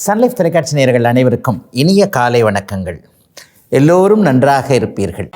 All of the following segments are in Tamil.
சன்லைஃப் தொலைக்காட்சி நேயர்கள் அனைவருக்கும் இனிய காலை வணக்கங்கள். எல்லோரும் நன்றாக இருப்பீர்கள்.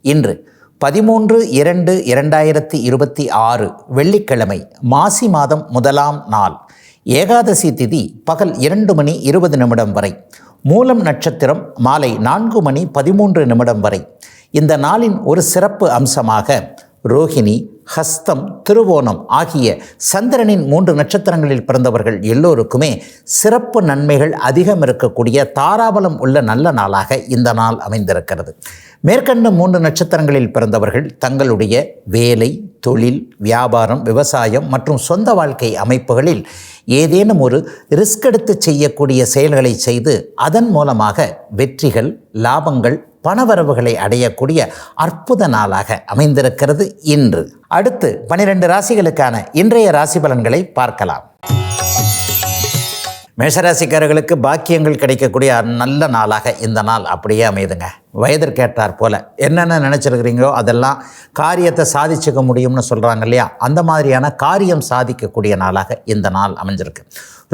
இன்று பதிமூன்று இரண்டு இரண்டாயிரத்தி இருபத்தி ஆறு வெள்ளிக்கிழமை மாசி மாதம் முதலாம் நாள். ஏகாதசி திதி பகல் இரண்டு மணி இருபது நிமிடம் வரை. மூலம் நட்சத்திரம் மாலை நான்கு மணி பதிமூன்று நிமிடம் வரை. இந்த நாளின் ஒரு சிறப்பு அம்சமாக ரோஹிணி ஹஸ்தம் திருவோணம் ஆகிய சந்திரனின் மூன்று நட்சத்திரங்களில் பிறந்தவர்கள் எல்லோருக்குமே சிறப்பு நன்மைகள் அதிகம் இருக்கக்கூடிய தாராபலம் உள்ள நல்ல நாளாக இந்த நாள் அமைந்திருக்கிறது. மேற்கண்ட மூன்று நட்சத்திரங்களில் பிறந்தவர்கள் தங்களுடைய வேலை தொழில் வியாபாரம் விவசாயம் மற்றும் சொந்த வாழ்க்கை அமைப்புகளில் ஏதேனும் ஒரு ரிஸ்க் எடுத்து செய்யக்கூடிய செயல்களை செய்து அதன் மூலமாக வெற்றிகள் லாபங்கள் பணவரவுகளை அடையக்கூடிய அற்புத நாளாக அமைந்திருக்கிறது இன்று. அடுத்து பனிரெண்டு ராசிகளுக்கான இன்றைய ராசி பலன்களை பார்க்கலாம். மேஷராசிக்காரர்களுக்கு பாக்கியங்கள் கிடைக்கக்கூடிய நல்ல நாளாக இந்த நாள் அப்படியே அமையுதுங்க. வயதிற்கேற்றார் போல. என்னென்ன நினச்சிருக்கிறீங்களோ அதெல்லாம் காரியத்தை சாதிச்சுக்க முடியும்னு சொல்கிறாங்க இல்லையா? அந்த மாதிரியான காரியம் சாதிக்கக்கூடிய நாளாக இந்த நாள் அமைஞ்சிருக்கு.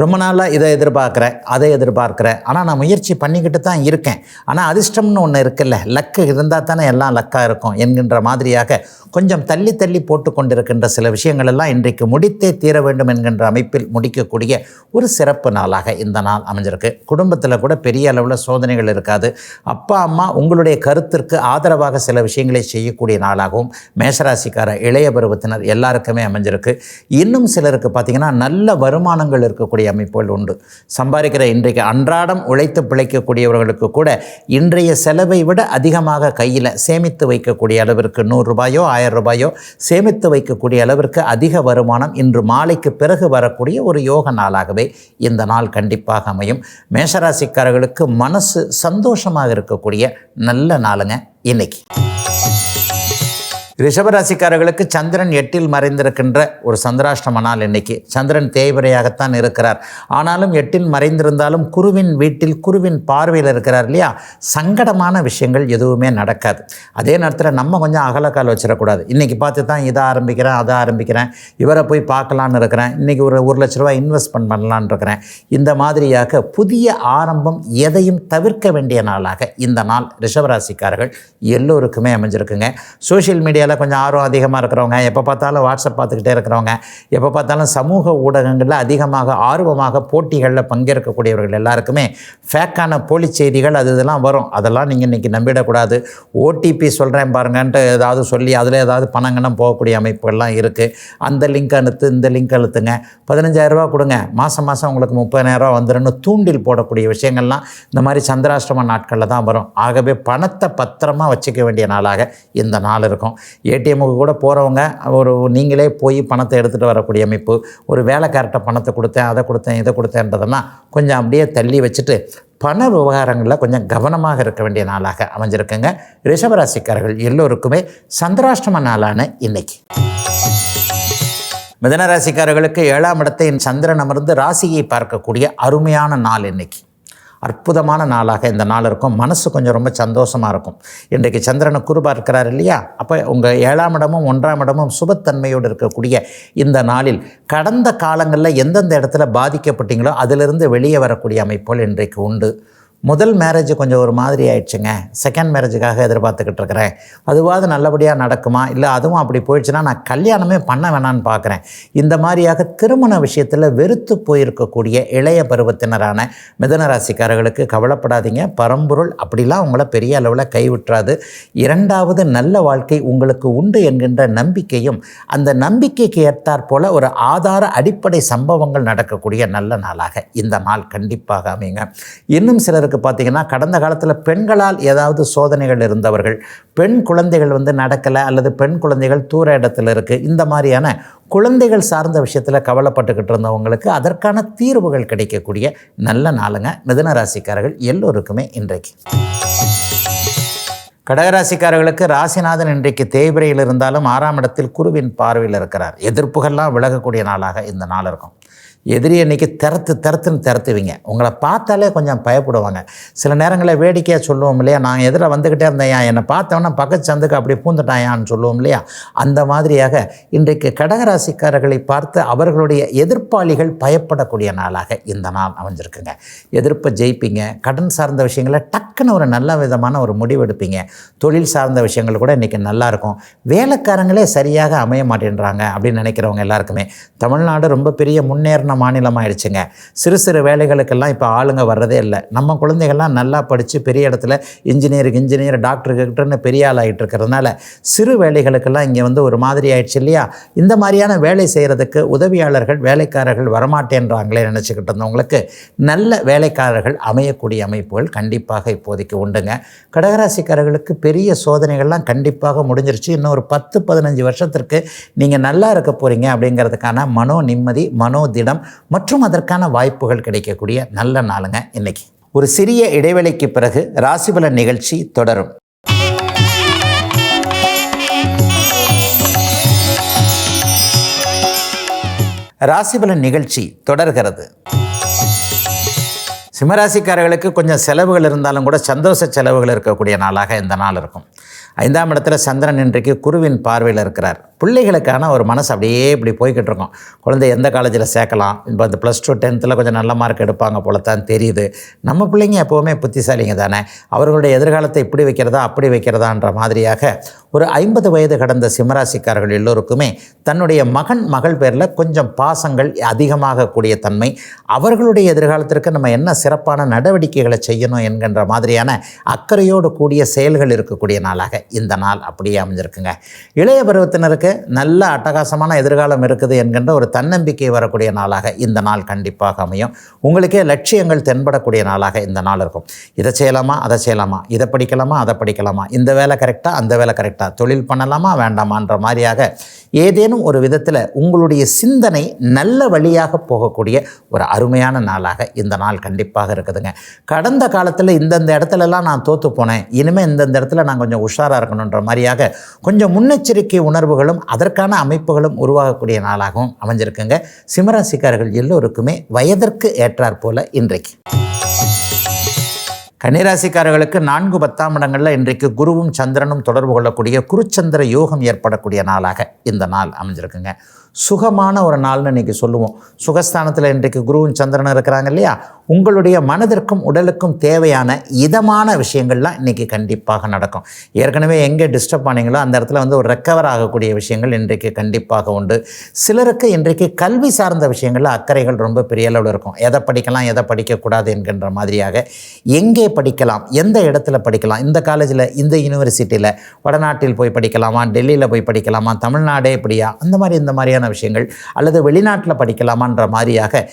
ரொம்ப நாளாக இதை எதிர்பார்க்குறேன் அதை எதிர்பார்க்குறேன். ஆனால் நான் முயற்சி பண்ணிக்கிட்டு தான் இருக்கேன். ஆனால் அதிர்ஷ்டம்னு ஒன்று இருக்குல்ல. லக்கு இருந்தால் தானே எல்லாம் லக்காக இருக்கும் என்கின்ற மாதிரியாக கொஞ்சம் தள்ளி தள்ளி போட்டு கொண்டிருக்கின்ற சில விஷயங்கள் எல்லாம் இன்றைக்கு முடித்தே தீர வேண்டும் என்கின்ற அமைப்பில் முடிக்கக்கூடிய ஒரு சிறப்பு நாளாக இந்த நாள் அமைஞ்சிருக்கு. குடும்பத்தில் கூட பெரிய அளவில் சோதனைகள் இருக்காது. அப்பா அம்மா உங்களுடைய கருத்திற்கு ஆதரவாக சில விஷயங்களை செய்யக்கூடிய நாளாகவும் மேஷராசிக்கார இளைய பருவத்தினர் எல்லாருக்குமே அமைஞ்சிருக்கு. இன்னும் சிலருக்கு பார்த்திங்கன்னா நல்ல வருமானங்கள் இருக்கக்கூடிய அமைப்புகள் உண்டு சம்பாதிக்கிற இன்றைக்கு அன்றாடம் உழைத்து பிழைக்கக்கூடியவர்களுக்கு கூட இன்றைய செலவை விட அதிகமாக கையில் சேமித்து வைக்கக்கூடிய அளவிற்கு நூறு ரூபாயோ ஆயிரம் ரூபாயோ சேமித்து வைக்கக்கூடிய அளவிற்கு அதிக வருமானம் இன்று மாலைக்கு பிறகு வரக்கூடிய ஒரு யோக நாளாகவே இந்த நாள் கண்டிப்பாக அமையும். மேஷராசிக்காரர்களுக்கு மனசு சந்தோஷமாக இருக்கக்கூடிய நல்ல நாளுங்க இன்னைக்கு. ரிஷபராசிக்காரர்களுக்கு சந்திரன் எட்டில் மறைந்திருக்கின்ற ஒரு சந்திராஷ்டம நாள் இன்னைக்கு. சந்திரன் தேய்வரையாகத்தான் இருக்கிறார். ஆனாலும் எட்டில் மறைந்திருந்தாலும் குருவின் வீட்டில் குருவின் பார்வையில் இருக்கிறார் இல்லையா? சங்கடமான விஷயங்கள் எதுவுமே நடக்காது. அதே நேரத்தில் நம்ம கொஞ்சம் அகலக்கால் வச்சிடக்கூடாது இன்றைக்கி பார்த்து தான் இதை ஆரம்பிக்கிறேன் அதை ஆரம்பிக்கிறேன் இவரை போய் பார்க்கலான்னு இருக்கிறேன் இன்றைக்கி ஒரு ஒரு லட்ச ரூபாய் இன்வெஸ்ட்மெண்ட் பண்ணலான்னு இருக்கிறேன். இந்த மாதிரியாக புதிய ஆரம்பம் எதையும் தவிர்க்க வேண்டிய நாளாக இந்த நாள் ரிஷபராசிக்காரர்கள் எல்லோருக்குமே அமைஞ்சிருக்குங்க. சோஷியல் மீடியா மீடியாவில் கொஞ்சம் ஆர்வம் அதிகமாக இருக்கிறவங்க எப்போ பார்த்தாலும் வாட்ஸ்அப் பார்த்துக்கிட்டே இருக்கிறவங்க எப்போ பார்த்தாலும் சமூக ஊடகங்களில் அதிகமாக ஆர்வமாக போட்டிகளில் பங்கேற்கக்கூடியவர்கள் எல்லாருக்குமே ஃபேக்கான போலி செய்திகள் அது இதெல்லாம் வரும். அதெல்லாம் நீங்கள் இன்றைக்கி நம்பிடக்கூடாது. ஓடிபி சொல்கிறேன் பாருங்கன்ட்டு ஏதாவது சொல்லி அதில் ஏதாவது பணங்கணம் போகக்கூடிய அமைப்புகள்லாம் இருக்குது அந்த லிங்க் அழுத்து இந்த லிங்க் அழுத்துங்க. பதினஞ்சாயிரரூபா கொடுங்க. மாதம் மாதம் உங்களுக்கு முப்பதாயிரரூபா வந்துடும்னு தூண்டில் போடக்கூடிய விஷயங்கள்லாம் இந்த மாதிரி சந்திராஷ்டம நாட்களில் தான் வரும். ஆகவே பணத்தை பத்திரமா வச்சுக்க வேண்டிய நாளாக இந்த நாள் இருக்கும். ஏடிஎம்முக்கு கூட போகிறவங்க ஒரு நீங்களே போய் பணத்தை எடுத்துகிட்டு வரக்கூடிய அமைப்பு ஒரு வேலைக்கார்ட்ட பணத்தை கொடுத்தேன் அதை கொடுத்தேன் இதை கொடுத்தேன்றதெல்லாம் கொஞ்சம் அப்படியே தள்ளி வச்சுட்டு பண விவகாரங்களில் கொஞ்சம் கவனமாக இருக்க வேண்டிய நாளாக அமைஞ்சிருக்குங்க. ரிஷபராசிக்காரர்கள் எல்லோருக்குமே சந்திராஷ்டம நாளான இன்னைக்கு. மிதனராசிக்காரர்களுக்கு ஏழாம் இடத்தை சந்திரன் அமர்ந்து ராசியை பார்க்கக்கூடிய அருமையான நாள் இன்னைக்கு. அற்புதமான நாளாக இந்த நாள் இருக்கும். மனசு கொஞ்சம் ரொம்ப சந்தோஷமாக இருக்கும். இன்றைக்கு சந்திரனை குருபா இருக்கிறார் இல்லையா? அப்போ உங்கள் ஏழாம் இடமும் ஒன்றாம் இடமும் சுபத்தன்மையோடு இருக்கக்கூடிய இந்த நாளில் கடந்த காலங்களில் எந்தெந்த இடத்துல பாதிக்கப்பட்டீங்களோ அதிலிருந்து வெளியே வரக்கூடிய அமைப்புகள் இன்றைக்கு உண்டு. முதல் மேரேஜ் கொஞ்சம் ஒரு மாதிரி ஆயிடுச்சுங்க. செகண்ட் மேரேஜுக்காக எதிர்பார்த்துக்கிட்டு இருக்கிறேன். அதுவாது நல்லபடியாக நடக்குமா? இல்லை அதுவும் அப்படி போயிடுச்சுன்னா நான் கல்யாணமே பண்ண வேணான்னு பார்க்குறேன். இந்த மாதிரியாக திருமண விஷயத்தில் வெறுத்து போயிருக்கக்கூடிய இளைய பருவத்தினரான மிதன ராசிக்காரர்களுக்கு கவலைப்படாதீங்க. பரம்பொருள் அப்படிலாம் உங்களை பெரிய அளவில் கைவிட்டுறாது. இரண்டாவது நல்ல வாழ்க்கை உங்களுக்கு உண்டு என்கின்ற நம்பிக்கையும் அந்த நம்பிக்கைக்கு ஏற்றாற் போல ஒரு ஆதார அடிப்படை சம்பவங்கள் நடக்கக்கூடிய நல்ல நாளாக இந்த நாள் கண்டிப்பாக அமைங்க இன்னும் சிலருக்கு பார்த்தீங்கன்னா கடந்த காலத்தில் பெண்களால் ஏதாவது சோதனைகள் இருந்தவர்கள் பெண் குழந்தைகள் வந்து நடக்கலை அல்லது பெண் குழந்தைகள் தூர இடத்துல இருக்குது இந்த மாதிரியான குழந்தைகள் சார்ந்த விஷயத்தில் கவலைப்பட்டுக்கிட்டு இருந்தவங்களுக்கு அதற்கான தீர்வுகள் கிடைக்கக்கூடிய நல்ல நாளுங்க. மிதன ராசிக்காரர்கள் எல்லோருக்குமே இன்றைக்கு. கடகராசிக்காரர்களுக்கு ராசிநாதன் இன்றைக்கு தேய்பிரையில் இருந்தாலும் ஆறாம் இடத்தில் குருவின் பார்வையில் இருக்கிறார். எதிர்ப்புகள்லாம் விலகக்கூடிய நாளாக இந்த நாள் இருக்கும். எதிரி அன்னைக்கு திறத்து திறத்துன்னு திறத்துவீங்க. உங்களை பார்த்தாலே கொஞ்சம் பயப்படுவாங்க. சில நேரங்களில் வேடிக்கையாக சொல்லுவோம் இல்லையா? நான் எதிர வந்துக்கிட்டே இருந்தேன் என்னை பார்த்தவொன்னே பக்கத்து சந்துக்கு அப்படி பூந்துட்டாயான்னு சொல்லுவோம் இல்லையா? அந்த மாதிரியாக இன்றைக்கு கடகராசிக்காரர்களை பார்த்து அவர்களுடைய எதிர்ப்பாளிகள் பயப்படக்கூடிய நாளாக இந்த நாள் அமைஞ்சிருக்குங்க. எதிர்ப்பை ஜெயிப்பீங்க கடன் சார்ந்த விஷயங்களை டக்குன்னு ஒரு நல்ல விதமான ஒரு முடிவு எடுப்பீங்க. தொழில் சார்ந்த விஷயங்கள் கூட இன்றைக்கி நல்லாயிருக்கும். வேலைக்காரங்களே சரியாக அமைய மாட்டேன்றாங்க அப்படின்னு நினைக்கிறவங்க எல்லாருக்குமே. தமிழ்நாடு ரொம்ப பெரிய முன்னேறின மாநிலம் ஆயிடுச்சுங்க சிறு சிறு வேலைகளுக்கெல்லாம் இப்போ ஆளுங்க வர்றதே இல்லை. நம்ம குழந்தைகள்லாம் நல்லா படித்து பெரிய இடத்துல இன்ஜினியருக்கு இன்ஜினியர் டாக்டருக்கிட்டன்னு பெரிய ஆள் ஆகிட்டு இருக்கிறதுனால சிறு வேலைகளுக்கெல்லாம் இங்கே வந்து ஒரு மாதிரி ஆயிடுச்சு இல்லையா? இந்த மாதிரியான வேலை செய்கிறதுக்கு உதவியாளர்கள் வேலைக்காரர்கள் வரமாட்டேன்றாங்களே நினச்சிக்கிட்டு இருந்தவங்களுக்கு நல்ல வேலைக்காரர்கள் அமையக்கூடிய அமைப்புகள் கண்டிப்பாக இப்போதைக்கு உண்டுங்க. கடகராசிக்காரர்களுக்கு பெரிய சோதனைகள்லாம் கண்டிப்பாக முடிஞ்சிருச்சு. இன்னும் ஒரு பத்து பதினஞ்சு வருஷத்திற்கு நீங்கள் நல்லா இருக்க போகிறீங்க அப்படிங்கிறதுக்கான மனோ நிம்மதி மனோதிடம் மற்றும் அதற்கான வாய்ப்புகள் கிடைக்கக்கூடிய நல்ல நாளுங்க இன்னைக்கு. ஒரு சிறிய இடைவெளிக்கு பிறகு ராசிபல நிகழ்ச்சி தொடரும். ராசிபலன் நிகழ்ச்சி தொடர்கிறது. சிம்மராசிக்காரர்களுக்கு கொஞ்சம் செலவுகள் இருந்தாலும் கூட சந்தோஷ செலவுகள் இருக்கக்கூடிய நாளாக இந்த நாள் இருக்கும். ஐந்தாம் இடத்துல சந்திரன் இன்றைக்கு குருவின் பார்வையில் இருக்கிறார். பிள்ளைகளுக்கான ஒரு மனசு அப்படியே இப்படி போய்கிட்டு இருக்கும். குழந்தை எந்த காலேஜில் சேர்க்கலாம்? இப்போ அந்த ப்ளஸ் டூ டென்த்தில் கொஞ்சம் நல்ல மார்க் எடுப்பாங்க போல தான் தெரியுது. நம்ம பிள்ளைங்க எப்போவுமே புத்திசாலிங்க தானே? அவர்களுடைய எதிர்காலத்தை இப்படி வைக்கிறதா அப்படி வைக்கிறதான்ற மாதிரியாக ஒரு ஐம்பது வயது கடந்த சிம்மராசிக்காரர்கள் எல்லோருக்குமே தன்னுடைய மகன் மகள் பேரில் கொஞ்சம் பாசங்கள் அதிகமாக கூடிய தன்மை. அவர்களுடைய எதிர்காலத்திற்கு நம்ம என்ன சிறப்பான நடவடிக்கைகளை செய்யணும் என்கின்ற மாதிரியான அக்கறையோடு கூடிய செயல்கள் இருக்கக்கூடிய நாளாக இந்த நாள் அப்படியே அமைஞ்சிருக்குங்க. இளைய பருவத்தினருக்கு நல்ல அட்டகாசமான எதிர்காலம் இருக்குது என்கின்ற ஒரு தன்னம்பிக்கை வரக்கூடிய நாளாக இந்த நாள் கண்டிப்பாக அமையும். உங்களுக்கே லட்சியங்கள் தென்படக்கூடிய நாளாக இந்த நாள் இருக்கும். இதை செய்யலாமா அதை செய்யலாமா இதை படிக்கலாமா அதை படிக்கலாமா? இந்த வேலை கரெக்டாக அந்த வேலை கரெக்டாக தொழில் பண்ணலாமா வேண்டாமான்ற மாதிரியாக ஏதேனும் ஒரு விதத்தில் உங்களுடைய சிந்தனை நல்ல வழியாக போகக்கூடிய ஒரு அருமையான நாளாக இந்த நாள் கண்டிப்பாக இருக்குதுங்க. கடந்த காலத்தில் இந்தந்த இடத்துலலாம் நான் தோற்று போனேன். இனிமேல் இந்தந்த இடத்துல நான் கொஞ்சம் உஷாராக இருக்கணுன்ற மாதிரியாக கொஞ்சம் முன்னெச்சரிக்கை உணர்வுகளும் அதற்கான அமைப்புகளும் உருவாகக்கூடிய நாளாகவும் அமைஞ்சிருக்குங்க. சிம்மராசிக்காரர்கள் எல்லோருக்குமே வயதிற்கு ஏற்றாற்போல் இன்றைக்கு. கன்னிராசிக்காரர்களுக்கு நான்கு பத்தாம் இடங்களில் இன்றைக்கு குருவும் சந்திரனும் தொடர்பு கொள்ளக்கூடிய குருச்சந்திர யோகம் ஏற்படக்கூடிய நாளாக இந்த நாள் அமைஞ்சிருக்குங்க. சுகமான ஒரு நாள்னு இன்றைக்கி சொல்லுவோம். சுகஸ்தானத்தில் இன்றைக்கு குருவும் சந்திரனும் இருக்கிறாங்க இல்லையா? உங்களுடைய மனதிற்கும் உடலுக்கும் தேவையான இதமான விஷயங்கள்லாம் இன்றைக்கி கண்டிப்பாக நடக்கும். ஏற்கனவே எங்கே டிஸ்டர்ப் ஆனீங்களோ அந்த இடத்துல வந்து ஒரு ரெக்கவர் ஆகக்கூடிய விஷயங்கள் இன்றைக்கு கண்டிப்பாக உண்டு. சிலருக்கு இன்றைக்கு கல்வி சார்ந்த விஷயங்களில் அக்கறைகள் ரொம்ப பெரிய அளவில் இருக்கும். எதை படிக்கலாம் எதை படிக்கக்கூடாது என்கின்ற மாதிரியாக எங்கே படிக்கலாம் எந்த இடத்துல படிக்கலாம் இந்த காலேஜில் இந்த யூனிவர்சிட்டியில் வடநாட்டில் போய் படிக்கலாமா டெல்லியில் போய் படிக்கலாமா தமிழ்நாடே இப்படியா அந்த மாதிரி இந்த மாதிரியான விஷயங்கள் அல்லது வெளிநாட்டில் படிக்கலாமான்ற மாதிரியாக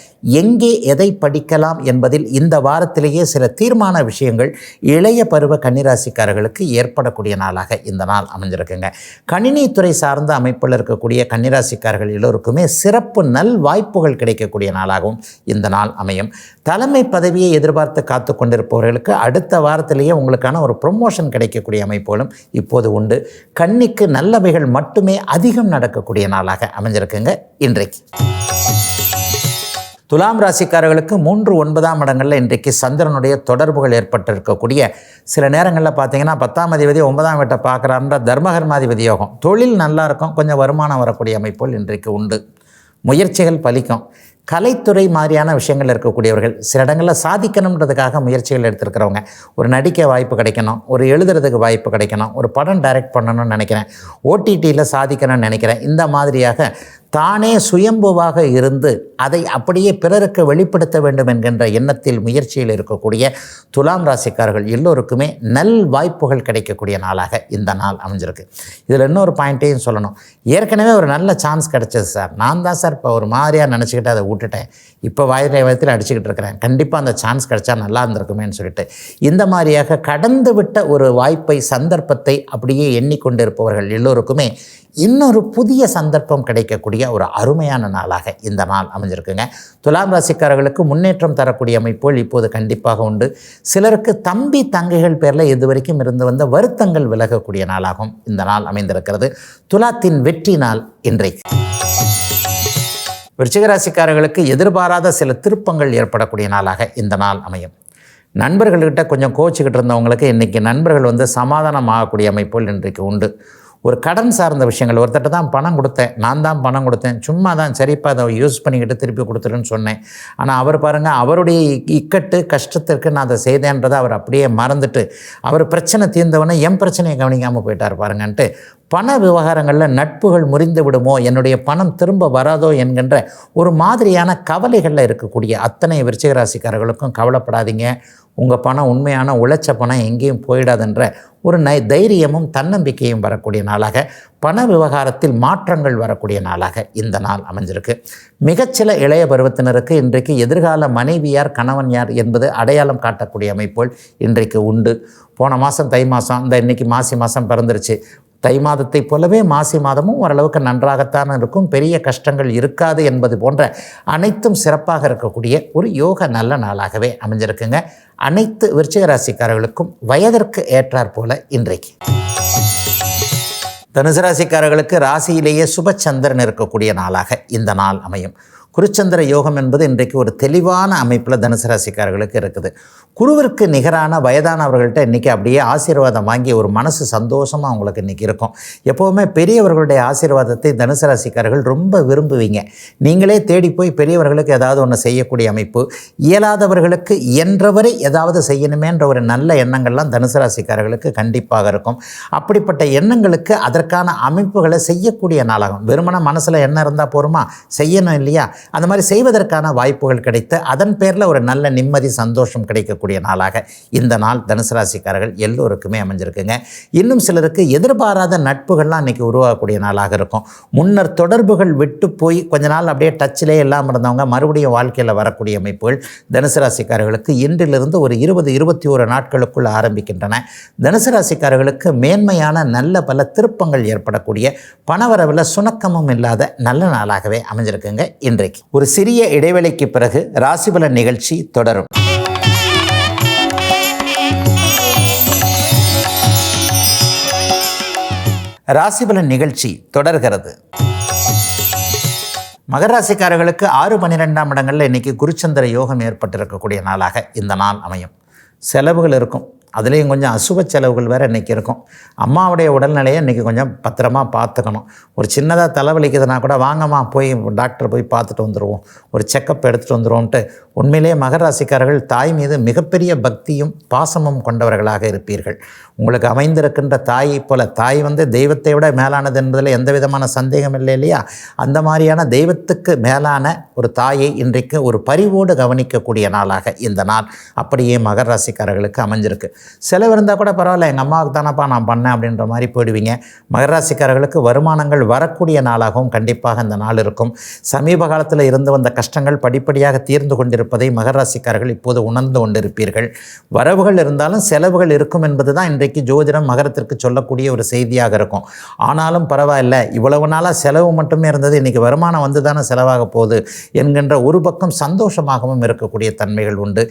எங்கே எதை படிக்கலாம் என்பதில் இந்த வாரத்திலேயே சில தீர்மான விஷயங்கள் இளைய பருவ கன்னிராசிக்காரர்களுக்கு ஏற்படக்கூடிய நாளாக இந்த நாள் அமைஞ்சிருக்குங்க. கணினித்துறை சார்ந்த அமைப்பில் இருக்கக்கூடிய கன்னிராசிக்காரர்கள் எல்லோருக்குமே சிறப்பு நல் வாய்ப்புகள் கிடைக்கக்கூடிய நாளாகவும் இந்த நாள் அமையும். தலைமை பதவியை எதிர்பார்த்து காத்து கொண்டிருப்பவர்களுக்கு அடுத்த வாரத்திலேயே உங்களுக்கான ஒரு ப்ரொமோஷன் கிடைக்கக்கூடிய அமைப்புகளும் இப்போது உண்டு. கண்ணிக்கு நல்லவைகள் மட்டுமே அதிகம் நடக்கக்கூடிய நாளாக அமைஞ்சிருக்குங்க. இன்றைக்கு. துலாம் ராசிக்காரர்களுக்கு மூன்று ஒன்பதாம் இடங்களில் இன்றைக்கு சந்திரனுடைய தொடர்புகள் ஏற்பட்டிருக்கக்கூடிய சில நேரங்களில் பார்த்தீங்கன்னா பத்தாம் அதிபதி ஒன்பதாம் வீட்டை பார்க்குறாருன்ற தர்மகர்மாதிபதி யோகம். தொழில் நல்லா இருக்கும். கொஞ்சம் வருமானம் வரக்கூடிய அமைப்புகள் இன்றைக்கு உண்டு. முயற்சிகள் பலிக்கும். கலைத்துறை மாதிரியான விஷயங்கள் இருக்கக்கூடியவர்கள் சில இடங்களில் சாதிக்கணுன்றதுக்காக முயற்சிகள் எடுத்திருக்கிறவங்க. ஒரு நடிக்க வாய்ப்பு கிடைக்கணும். ஒரு எழுதுறதுக்கு வாய்ப்பு கிடைக்கணும். ஒரு படம் டைரக்ட் பண்ணணும்னு நினைக்கிறேன். ஓடிடியில் சாதிக்கணும்னு நினைக்கிறேன். இந்த மாதிரியாக தானே சுயம்புவாக இருந்து அதை அப்படியே பிறருக்கு வெளிப்படுத்த வேண்டும் என்கின்ற எண்ணத்தில் முயற்சியில் இருக்கக்கூடிய துலாம் ராசிக்காரர்கள் எல்லோருக்குமே நல் வாய்ப்புகள் கிடைக்கக்கூடிய நாளாக இந்த நாள் அமைஞ்சிருக்கு. இதில் இன்னொரு பாயிண்ட்டையும் சொல்லணும். ஏற்கனவே ஒரு நல்ல சான்ஸ் கிடைச்சது சார். நான் தான் சார் இப்போ ஒரு மாதிரியாக நினச்சிக்கிட்டு அதை விட்டுட்டேன். இப்போ வாயிலை வயத்தில் அடிச்சுக்கிட்டு இருக்கிறேன். கண்டிப்பாக அந்த சான்ஸ் கிடைச்சா நல்லா இருந்திருக்குமேன்னு சொல்லிட்டு. இந்த மாதிரியாக கடந்து விட்ட ஒரு வாய்ப்பை சந்தர்ப்பத்தை அப்படியே எண்ணிக்கொண்டிருப்பவர்கள் எல்லோருக்குமே இன்னொரு புதிய சந்தர்ப்பம் கிடைக்கக்கூடிய ஒரு அருமையான நாளாக இந்த நாள் அமைஞ்சிருக்குங்க. துலாம் ராசிக்காரர்களுக்கு முன்னேற்றம் தரக்கூடிய அமைப்புகள் இப்போது கண்டிப்பாக உண்டு. சிலருக்கு தம்பி தங்கைகள் பேரில் இதுவரைக்கும் இருந்து வந்த வருத்தங்கள் விலகக்கூடிய நாளாகும் இந்த நாள் அமைந்திருக்கிறது. துலாத்தின் வெற்றி நாள் இன்றைக்கு. விருச்சிகராசிக்காரர்களுக்கு எதிர்பாராத சில திருப்பங்கள் ஏற்படக்கூடிய நாளாக இந்த நாள் அமையும். நண்பர்கள்கிட்ட கொஞ்சம் கோச்சிக்கிட்டு இருந்தவங்களுக்கு இன்றைக்கி நண்பர்கள் வந்து சமாதானம் ஆகக்கூடிய அமைப்புகள் இன்றைக்கு உண்டு. ஒரு கடன் சார்ந்த விஷயங்கள். ஒருத்தட்ட தான் பணம் கொடுத்தேன். நான் தான் பணம் கொடுத்தேன். சும்மா தான். சரிப்பா அதை யூஸ் பண்ணிக்கிட்டு திருப்பி கொடுத்துருன்னு சொன்னேன். ஆனால் அவர் பாருங்கள் அவருடைய இக்கட்டு கஷ்டத்திற்கு நான் அதை செய்தேன்றதை அவர் அப்படியே மறந்துட்டு அவர் பிரச்சனை தீர்ந்தவொடனே என் பிரச்சனையை கவனிக்காமல் போயிட்டார் பாருங்கன்ட்டு பண விவகாரங்களில் நட்புகள் முறிந்து விடுமோ என்னுடைய பணம் திரும்ப வராதோ என்கின்ற ஒரு மாதிரியான கவலைகளில் இருக்கக்கூடிய அத்தனை விருச்சிகராசிக்காரர்களுக்கும் கவலைப்படாதீங்க. உங்கள் பணம் உண்மையான உழைச்ச பணம் எங்கேயும் போயிடாதுன்ற ஒரு நை தைரியமும் தன்னம்பிக்கையும் வரக்கூடிய நாளாக பண விவகாரத்தில் மாற்றங்கள் வரக்கூடிய நாளாக இந்த நாள் அமைஞ்சிருக்கு. மிகச்சில இளைய பருவத்தினருக்கு இன்றைக்கு எதிர்கால மனைவியார் கணவன் யார் என்பது அடையாளம் காட்டக்கூடிய அமைப்புகள் இன்றைக்கு உண்டு. போன மாதம் தை மாதம் இந்த இன்றைக்கி மாசி மாதம் பிறந்துருச்சு. தை மாதத்தைப் போலவே மாசி மாதமும் ஓரளவுக்கு நன்றாகத்தான் இருக்கும். பெரிய கஷ்டங்கள் இருக்காது என்பது போன்ற அனைத்தும் சிறப்பாக இருக்கக்கூடிய ஒரு யோக நல்ல நாளாகவே அமைஞ்சிருக்குங்க. அனைத்து விருச்சிக ராசிக்காரர்களுக்கும் வயதிற்கு ஏற்றாற் போல இன்றைக்கு. தனுசு ராசிக்காரர்களுக்கு ராசியிலேயே சுபச்சந்திரன் இருக்கக்கூடிய நாளாக இந்த நாள் அமையும். குருச்சந்திர யோகம் என்பது இன்றைக்கு ஒரு தெளிவான அமைப்பில் தனுசு ராசிக்காரர்களுக்கு இருக்குது. குருவிற்கு நிகரான வயதானவர்கள்ட்ட இன்றைக்கி அப்படியே ஆசீர்வாதம் வாங்கி ஒரு மனசு சந்தோஷமாக அவங்களுக்கு இன்றைக்கி இருக்கும். எப்போவுமே பெரியவர்களுடைய ஆசீர்வாதத்தை தனுசு ராசிக்காரர்கள் ரொம்ப விரும்புவீங்க. நீங்களே தேடி போய் பெரியவர்களுக்கு ஏதாவது ஒன்று செய்யக்கூடிய அமைப்பு இயலாதவர்களுக்கு என்றவரை ஏதாவது செய்யணுமேன்ற ஒரு நல்ல எண்ணங்கள்லாம் தனுசு ராசிக்காரர்களுக்கு கண்டிப்பாக இருக்கும். அப்படிப்பட்ட எண்ணங்களுக்கு அதற்கான அமைப்புகளை செய்யக்கூடிய நாளாகும். வெறுமன மனசில் என்ன இருந்தால் போருமா? செய்யணும் இல்லையா? அந்த மாதிரி செய்வதற்கான வாய்ப்புகள் கிடைத்து அதன் பேரில் ஒரு நல்ல நிம்மதி சந்தோஷம் கிடைக்கக்கூடிய நாளாக இந்த நாள் தனுசு ராசிக்காரர்கள் எல்லோருக்குமே அமைஞ்சிருக்குங்க. இன்னும் சிலருக்கு எதிர்பாராத நட்புகள்லாம் இன்றைக்கி உருவாகக்கூடிய நாளாக இருக்கும். முன்னர் தொடர்புகள் விட்டு போய் கொஞ்ச நாள் அப்படியே டச்சிலே இல்லாமல் இருந்தவங்க மறுபடியும் வாழ்க்கையில் வரக்கூடிய அமைப்புகள் தனுசு ராசிக்காரர்களுக்கு இன்றிலிருந்து ஒரு இருபது இருபத்தி ஒரு நாட்களுக்குள் ஆரம்பிக்கின்றன. தனுசு ராசிக்காரர்களுக்கு மேன்மையான நல்ல பல திருப்பங்கள் ஏற்படக்கூடிய பணவரவில் சுணக்கமும் இல்லாத நல்ல நாளாகவே அமைஞ்சிருக்குங்க. இன்றைக்கு ஒரு சிறிய இடைவேளைக்கு பிறகு ராசிபலன் நிகழ்ச்சி தொடரும். ராசிபலன் நிகழ்ச்சி தொடர்கிறது. மகராசிக்காரர்களுக்கு ஆறு பன்னிரெண்டாம் இடங்களில் இன்றைக்கி குருச்சந்திர யோகம் ஏற்பட்டிருக்கக்கூடிய நாளாக இந்த நாள் அமையும். செலவுகள் இருக்கும். அதுலேயும் கொஞ்சம் அசுப செலவுகள் வேறு இன்றைக்கி இருக்கும். அம்மாவுடைய உடல்நிலையை இன்றைக்கி கொஞ்சம் பத்திரமா பார்த்துக்கணும். ஒரு சின்னதாக தலைவலிக்குதுன்னா கூட வாங்கம்மா போய் டாக்டர் போய் பார்த்துட்டு வந்துடுவோம் ஒரு செக்கப் எடுத்துகிட்டு வந்துடுவோம்ன்ட்டு உண்மையிலேயே மகர ராசிக்காரர்கள் தாய் மீது மிகப்பெரிய பக்தியும் பாசமும் கொண்டவர்களாக இருப்பீர்கள். உங்களுக்கு அமைந்திருக்கின்ற தாயை போல தாய் வந்து தெய்வத்தை விட மேலானது என்பதில் எந்த விதமான சந்தேகம் இல்லை இல்லையா? அந்த மாதிரியான தெய்வத்துக்கு மேலான ஒரு தாயை இன்றைக்கு ஒரு பரிவோடு கவனிக்கக்கூடிய நாளாக இந்த நாள் அப்படியே மகர ராசிக்காரர்களுக்கு அமைஞ்சிருக்கு. செலவு இருந்தால் கூட பரவாயில்ல எங்கள் அம்மாவுக்கு தானப்பா நான் பண்ணேன் அப்படின்ற மாதிரி போயிடுவீங்க. மகராசிக்காரர்களுக்கு வருமானங்கள் வரக்கூடிய நாளாகவும் கண்டிப்பாக இந்த நாள் இருக்கும். சமீப காலத்தில் இருந்து வந்த கஷ்டங்கள் படிப்படியாக தீர்ந்து கொண்டிருப்பதை மகராசிக்காரர்கள் இப்போது உணர்ந்து கொண்டிருப்பீர்கள். வரவுகள் இருந்தாலும் செலவுகள் இருக்கும் என்பது தான் இன்றைக்கு ஜோதிடம் மகரத்திற்கு சொல்லக்கூடிய ஒரு செய்தியாக இருக்கும். ஆனாலும் பரவாயில்ல இவ்வளவு நாளாக செலவு மட்டுமே இருந்தது இன்றைக்கி வருமானம் வந்து தானே செலவாக போகுது என்கின்ற ஒரு பக்கம் சந்தோஷமாகவும் இருக்கக்கூடிய தன்மைகள் உண்டு.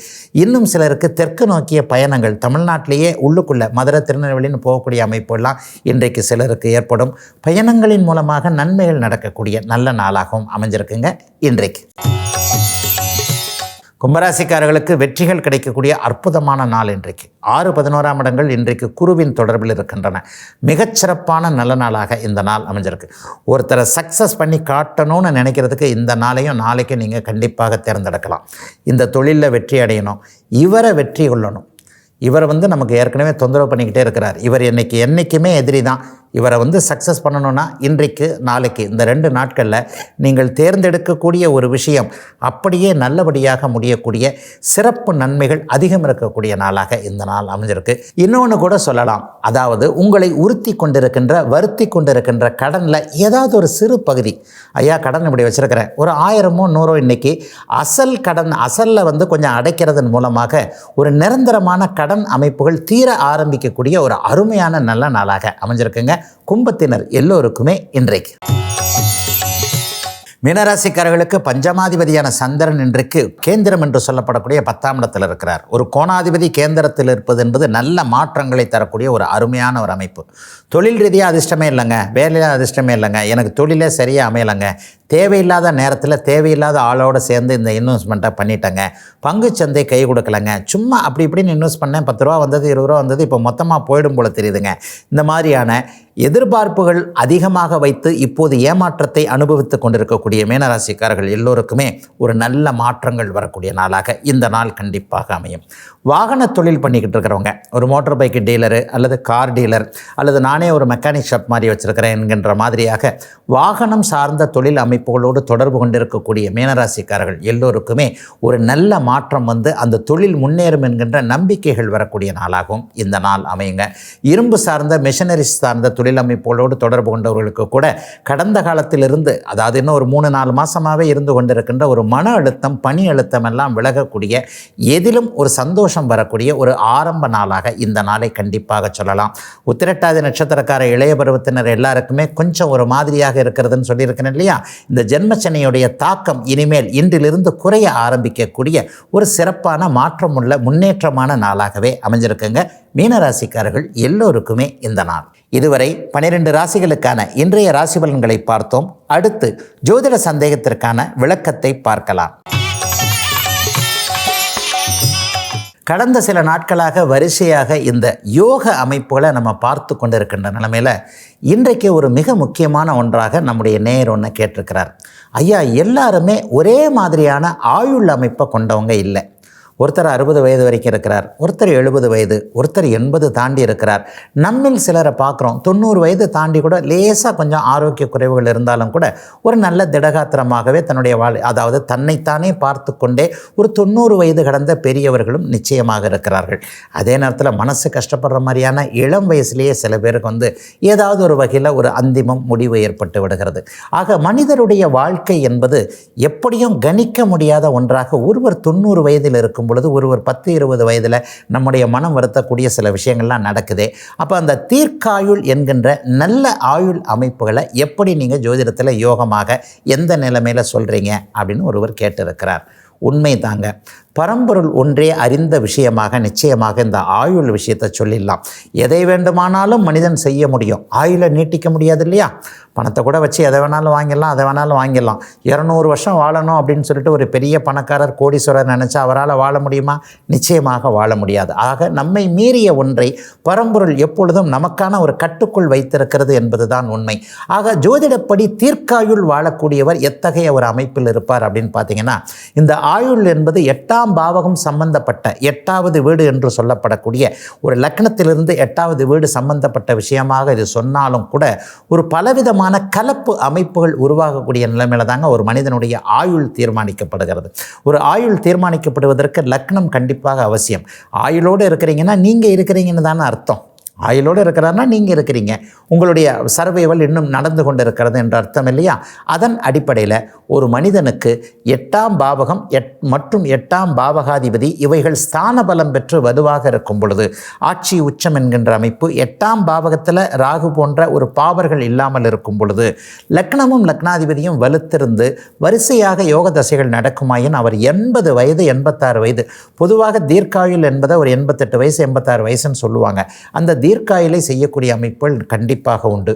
இன்னும் சிலருக்கு தெற்கு நோக்கிய பயணங்கள் தமிழ்நாட்டிலேயே உள்ளுக்குள்ள மதுரை திருநெல்வேலின்னு போகக்கூடிய அமைப்பெல்லாம் இன்றைக்கு சிலருக்கு ஏற்படும். பயணங்களின் மூலமாக நன்மைகள் நடக்கக்கூடிய நல்ல நாளாகவும் அமைஞ்சிருக்குங்க. இன்றைக்கு. கும்பராசிக்காரர்களுக்கு வெற்றிகள் கிடைக்கக்கூடிய அற்புதமான நாள் இன்றைக்கு. ஆறு பதினோராம் இடங்கள் இன்றைக்கு குருவின் தொடர்பில் இருக்கின்றன. மிகச்சிறப்பான நல்ல நாளாக இந்த நாள் அமைஞ்சிருக்கு. ஒருத்தரை சக்ஸஸ் பண்ணி காட்டணும்னு நினைக்கிறதுக்கு இந்த நாளையும் நாளைக்கு நீங்கள் கண்டிப்பாக தேர்ந்தெடுக்கலாம். இந்த தொழிலில் வெற்றி அடையணும். இவரை வெற்றி கொள்ளணும். இவர் வந்து நமக்கு ஏற்கனவே தொந்தரவு பண்ணிக்கிட்டே இருக்கிறார். இவர் என்னைக்கு என்றைக்குமே எதிரி தான். இவரை வந்து சக்ஸஸ் பண்ணணும்னா இன்றைக்கு நாளைக்கு இந்த ரெண்டு நாட்களில் நீங்கள் தேர்ந்தெடுக்கக்கூடிய ஒரு விஷயம் அப்படியே நல்லபடியாக முடியக்கூடிய சிறப்பு நன்மைகள் அதிகம் இருக்கக்கூடிய நாளாக இந்த நாள் அமைஞ்சிருக்கு. இன்னொன்று கூட சொல்லலாம். அதாவது உங்களை உறுத்தி கொண்டிருக்கின்ற வருத்தி கொண்டிருக்கின்ற கடனில் ஏதாவது ஒரு சிறு பகுதி. ஐயா கடன் இப்படி வச்சுருக்கிறேன். ஒரு ஆயிரமோ நூறோ இன்னைக்கு அசல் கடன் அசலில் வந்து கொஞ்சம் அடைக்கிறதன் மூலமாக ஒரு நிரந்தரமான கடன் அமைப்புகள் தீர ஆரம்பிக்கக்கூடிய ஒரு அருமையான நல்ல நாளாக அமைஞ்சிருக்குங்க. கும்பத்தினர் எல்லோருக்குமே இன்றைக்கு. மீனராசிக்காரர்களுக்கு பஞ்சமாதிபதியான சந்திரன் இன்றைக்கு கேந்திரம் என்று சொல்லப்படக்கூடிய பத்தாம் இடத்தில் இருக்கிறார். ஒரு கோணாதிபதி கேந்திரத்தில் இருப்பது என்பது நல்ல மாற்றங்களை தரக்கூடிய ஒரு அருமையான ஒரு அமைப்பு. தொழில் ரீதியாக அதிர்ஷ்டமே இல்லைங்க. வேலையில் அதிர்ஷ்டமே இல்லைங்க. எனக்கு தொழிலே சரியாக அமையலைங்க. தேவையில்லாத நேரத்தில் தேவையில்லாத ஆளோடு சேர்ந்து இந்த இன்வெஸ்ட்மெண்ட்டை பண்ணிட்டேங்க. பங்குச்சந்தை கை கொடுக்கலங்க. சும்மா அப்படி இப்படின்னு இன்வெஸ்ட் பண்ணேன். பத்து ரூபா வந்தது இருபது ரூபா வந்தது இப்போ மொத்தமாக போயிடும் போல தெரியுதுங்க. இந்த மாதிரியான எதிர்பார்ப்புகள் அதிகமாக வைத்து இப்போது ஏமாற்றத்தை அனுபவித்து கொண்டிருக்கக்கூடிய மீனராசிக்காரர்கள் எல்லோருக்குமே ஒரு நல்ல மாற்றங்கள் வரக்கூடிய நாளாக இந்த நாள் கண்டிப்பாக அமையும். வாகன தொழில் பண்ணிக்கிட்டு இருக்கிறவங்க ஒரு மோட்டார் பைக்கு டீலரு அல்லது கார் டீலர் அல்லது நானே ஒரு மெக்கானிக் ஷாப் மாதிரி வச்சுருக்கிறேன் என்கின்ற மாதிரியாக வாகனம் சார்ந்த தொழில் அமைப்புகளோடு தொடர்பு கொண்டிருக்கக்கூடிய மீனராசிக்காரர்கள் எல்லோருக்குமே ஒரு நல்ல மாற்றம் வந்து அந்த தொழில் முன்னேறும் என்கின்ற நம்பிக்கைகள் வரக்கூடிய நாளாகும். இந்த நாள் அமையுங்க. இரும்பு சார்ந்த மிஷனரிஸ் சார்ந்த தொழில் அமைப்புகளோடு தொடர்பு கொண்டவர்களுக்கு கூட கடந்த காலத்திலிருந்து அதாவது இன்னும் ஒரு மூணு நாலு மாதமாகவே இருந்து கொண்டிருக்கின்ற ஒரு மன அழுத்தம் பணி அழுத்தம் எல்லாம் விலகக்கூடிய எதிலும் ஒரு சந்தோஷம் வரக்கூடிய ஒரு ஆரம்ப நாளாக இந்த நாளை கண்டிப்பாக சொல்லலாம். உத்திரட்டாதி நட்சத்திரக்கார இளைய பருவத்தினர் எல்லாருக்குமே கொஞ்சம் ஒரு மாதிரியாக இருக்கிறதுன்னு சொல்லியிருக்கிறேன் இல்லையா? இந்த ஜென்மச்சனையுடைய தாக்கம் இனிமேல் இன்றிலிருந்து குறைய ஆரம்பிக்கக்கூடிய ஒரு சிறப்பான மாற்றமுள்ள முன்னேற்றமான நாளாகவே அமைஞ்சிருக்குங்க. மீனராசிக்காரர்கள் எல்லோருக்குமே இந்த நாள். இதுவரை பனிரெண்டு ராசிகளுக்கான இன்றைய ராசி பலன்களை பார்த்தோம். அடுத்து ஜோதிட சந்தேகத்திற்கான விளக்கத்தை பார்க்கலாம். கடந்த சில நாட்களாக வரிசையாக இந்த யோக அமைப்புகளை நம்ம பார்த்து கொண்டிருக்கின்ற நிலைமையில் இன்றைக்கு ஒரு மிக முக்கியமான ஒன்றாக நம்முடைய நேயர் ஒன்று கேட்டிருக்கிறார். ஐயா எல்லாருமே ஒரே மாதிரியான ஆயுள் அமைப்பை கொண்டவங்க இல்லை. ஒருத்தர் அறுபது வயது வரைக்கும் இருக்கிறார் ஒருத்தர் எழுபது வயது ஒருத்தர் எண்பது தாண்டி இருக்கிறார். நம்மில் சிலரை பார்க்குறோம் தொண்ணூறு வயது தாண்டி கூட லேசாக கொஞ்சம் ஆரோக்கிய குறைவுகள் இருந்தாலும் கூட ஒரு நல்ல திடகாத்திரமாகவே தன்னுடைய வாழ் அதாவது தன்னைத்தானே பார்த்து கொண்டே ஒரு தொண்ணூறு வயது கடந்த பெரியவர்களும் நிச்சயமாக இருக்கிறார்கள். அதே நேரத்தில் மனசு கஷ்டப்படுற மாதிரியான இளம் வயசுலேயே சில பேருக்கு வந்து ஏதாவது ஒரு வகையில் ஒரு அந்திமம் முடிவு ஏற்பட்டு விடுகிறது. ஆக மனிதருடைய வாழ்க்கை என்பது எப்படியும் கணிக்க முடியாத ஒன்றாக ஒருவர் தொண்ணூறு வயதில் இருக்கும் பார்க்கும் பொழுது ஒருவர் பத்து இருபது வயதில் நம்முடைய மனம் வருத்தக்கூடிய சில விஷயங்கள்லாம் நடக்குது. அப்போ அந்த தீர்க்காயுள் என்கின்ற நல்ல ஆயுள் அமைப்புகளை எப்படி நீங்கள் ஜோதிடத்தில் யோகமாக எந்த நிலைமையில் சொல்கிறீங்க அப்படின்னு ஒருவர் கேட்டிருக்கிறார். உண்மை தாங்க. பரம்பொருள் ஒன்றே அறிந்த விஷயமாக நிச்சயமாக இந்த ஆயுள் விஷயத்தை சொல்லிடலாம். எதை வேண்டுமானாலும் மனிதன் செய்ய முடியும். ஆயுளை நீட்டிக்க முடியாது இல்லையா பணத்தை கூட வச்சு எதை வேணாலும் வாங்கிடலாம் அதை வேணாலும் வாங்கிடலாம். இரநூறு வருஷம் வாழணும் அப்படின்னு சொல்லிட்டு ஒரு பெரிய பணக்காரர் கோடீஸ்வரர் நினச்சா அவரால் வாழ முடியுமா? நிச்சயமாக வாழ முடியாது. ஆக நம்மை மீறிய ஒன்றை பரம்பொருள் எப்பொழுதும் நமக்கான ஒரு கட்டுக்குள் வைத்திருக்கிறது என்பதுதான் உண்மை. ஆக ஜோதிடப்படி தீர்க்காயுள் வாழக்கூடியவர் எத்தகைய ஒரு அமைப்பில் இருப்பார் அப்படின்னு பார்த்தீங்கன்னா இந்த ஆயுள் என்பது எட்டாம் பாவகம் சம்பந்தப்பட்ட எட்டாவது வீடு என்று சொல்லப்படக்கூடிய ஒரு லக்னத்திலிருந்து எட்டாவது வீடு சம்பந்தப்பட்ட விஷயமாக இது சொன்னாலும் கூட ஒரு பலவிதமான கலப்பு அமைப்புகள் உருவாகக்கூடிய நிலைமையில தாங்க ஒரு மனிதனுடைய ஆயுள் தீர்மானிக்கப்படுகிறது. ஒரு ஆயுள் தீர்மானிக்கப்படுவதற்கு லக்னம் கண்டிப்பாக அவசியம். ஆயுளோடு இருக்கிறீங்கன்னா நீங்கள் இருக்கிறீங்கன்னு தானே அர்த்தம். ஆயுளோடு இருக்கிறாருன்னா நீங்கள் இருக்கிறீங்க. உங்களுடைய சர்வைவல் இன்னும் நடந்து கொண்டு இருக்கிறது என்ற அர்த்தம் இல்லையா? அதன் அடிப்படையில் ஒரு மனிதனுக்கு எட்டாம் பாவகம் எட் மற்றும் எட்டாம் பாவகாதிபதி இவைகள் ஸ்தான பலம் பெற்று வலுவாக இருக்கும் பொழுது ஆட்சி உச்சம் என்கின்ற அமைப்பு எட்டாம் பாவகத்தில் ராகு போன்ற ஒரு பாவர்கள் இல்லாமல் இருக்கும் பொழுது லக்னமும் லக்னாதிபதியும் வலுத்திருந்து வரிசையாக யோக தசைகள் நடக்குமாயின் அவர் எண்பது வயது எண்பத்தாறு வயது. பொதுவாக தீர்க்காயுள் என்பதை ஒரு எண்பத்தெட்டு வயசு எண்பத்தாறு வயசுன்னு சொல்லுவாங்க. அந்த தீர்க்காயிலை செய்யக்கூடிய அமைப்புகள் கண்டிப்பாக உண்டு.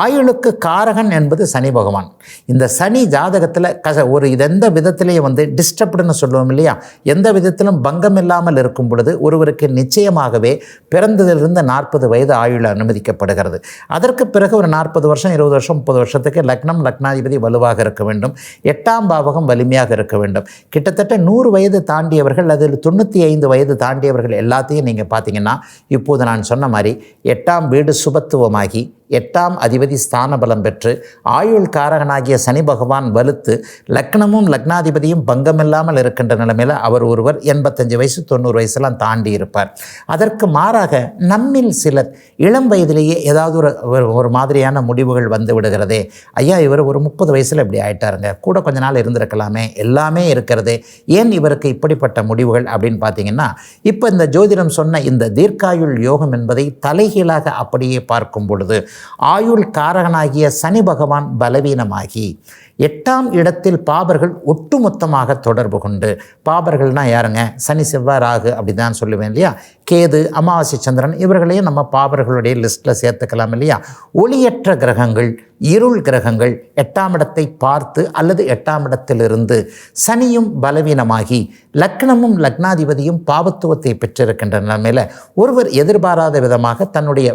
ஆயுளுக்கு காரகன் என்பது சனி பகவான். இந்த சனி ஜாதகத்தில் கச ஒரு எந்த விதத்திலேயே வந்து டிஸ்டர்ப்டுன்னு சொல்லுவோம் இல்லையா? எந்த விதத்திலும் பங்கம் இல்லாமல் இருக்கும் பொழுது ஒருவருக்கு நிச்சயமாகவே பிறந்ததிலிருந்து நாற்பது வயது ஆயுள் அனுமதிக்கப்படுகிறது. அதற்கு பிறகு ஒரு நாற்பது வருஷம் இருபது வருஷம் முப்பது வருஷத்துக்கு லக்னம் லக்னாதிபதி வலுவாக இருக்க வேண்டும். எட்டாம் பாவகம் வலிமையாக இருக்க வேண்டும். கிட்டத்தட்ட நூறு வயது தாண்டியவர்கள் அதில் தொண்ணூற்றி ஐந்து வயது தாண்டியவர்கள் எல்லாத்தையும் நீங்கள் பார்த்தீங்கன்னா இப்போது நான் சொன்ன மாதிரி எட்டாம் வீடு சுபத்துவமாகி எட்டாம் அதிபதி ஸ்தான பலம் பெற்று ஆயுள் காரகனாகிய சனி பகவான் வலுத்து லக்னமும் லக்னாதிபதியும் பங்கமில்லாமல் இருக்கின்ற நிலைமையில் அவர் ஒருவர் எண்பத்தஞ்சு வயசு தொண்ணூறு வயசுலாம் தாண்டி இருப்பார். அதற்கு மாறாக நம்மில் சிலர் இளம் வயதிலேயே ஏதாவது ஒரு ஒரு- ஒரு மாதிரியான முடிவுகள் வந்து விடுகிறதே. ஐயா இவர் ஒரு முப்பது வயசில் இப்படி ஆயிட்டாருங்க. கூட கொஞ்ச நாள் இருந்திருக்கலாமே. எல்லாமே இருக்கிறதே. ஏன் இவருக்கு இப்படிப்பட்ட முடிவுகள் அப்படின்னு பார்த்தீங்கன்னா இப்போ இந்த ஜோதிடம் சொன்ன இந்த தீர்க்காயுள் யோகம் என்பதை தலைகீழாக அப்படியே பார்க்கும் பொழுது ஆயுள் காரகனாகிய சனி பகவான் பலவீனமாகி. எட்டாம் இடத்தில் பாபர்கள் ஒட்டுமொத்தமாக தொடர்பு கொண்டு பாபர்கள்னால் யாருங்க? சனி செவ்வாய் ராகு அப்படி தான் சொல்லுவேன் இல்லையா? கேது அமாவாசை சந்திரன் இவர்களையும் நம்ம பாபர்களுடைய லிஸ்ட்டில் சேர்த்துக்கலாம் இல்லையா? ஒளியற்ற கிரகங்கள் இருள் கிரகங்கள் எட்டாம் இடத்தை பார்த்து அல்லது எட்டாம் இடத்திலிருந்து சனியும் பலவீனமாகி லக்னமும் லக்னாதிபதியும் பாவத்துவத்தை பெற்றிருக்கின்ற நிலைமையில் ஒருவர் எதிர்பாராத விதமாக தன்னுடைய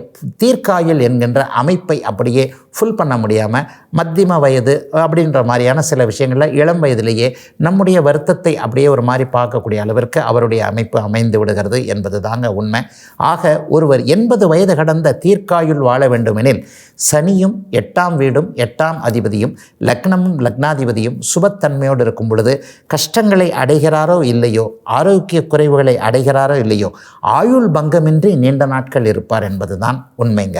தீர்க்காயுள் என்கின்ற அமைப்பை அப்படியே ஃபுல் பண்ண முடியாமல் மத்தியம வயது அப்படின்ற மாதிரியான சில விஷயங்களில் இளம் வயதிலேயே நம்முடைய வருத்தத்தை அப்படியே ஒரு மாதிரி பார்க்கக்கூடிய அளவிற்கு அவருடைய அமைப்பு அமைந்து விடுகிறது என்பது தாங்க உண்மை. ஆக ஒருவர் எண்பது வயது கடந்த தீர்க்காயுள் வாழ வேண்டுமெனில் சனியும் எட்டாம் வீடும் எட்டாம் அதிபதியும் லக்னமும் லக்னாதிபதியும் சுபத்தன்மையோடு இருக்கும் பொழுது கஷ்டங்களை அடைகிறாரோ இல்லையோ ஆரோக்கிய குறைவுகளை அடைகிறாரோ இல்லையோ ஆயுள் பங்கமின்றி நீண்ட நாட்கள் இருப்பார் என்பதுதான் உண்மைங்க.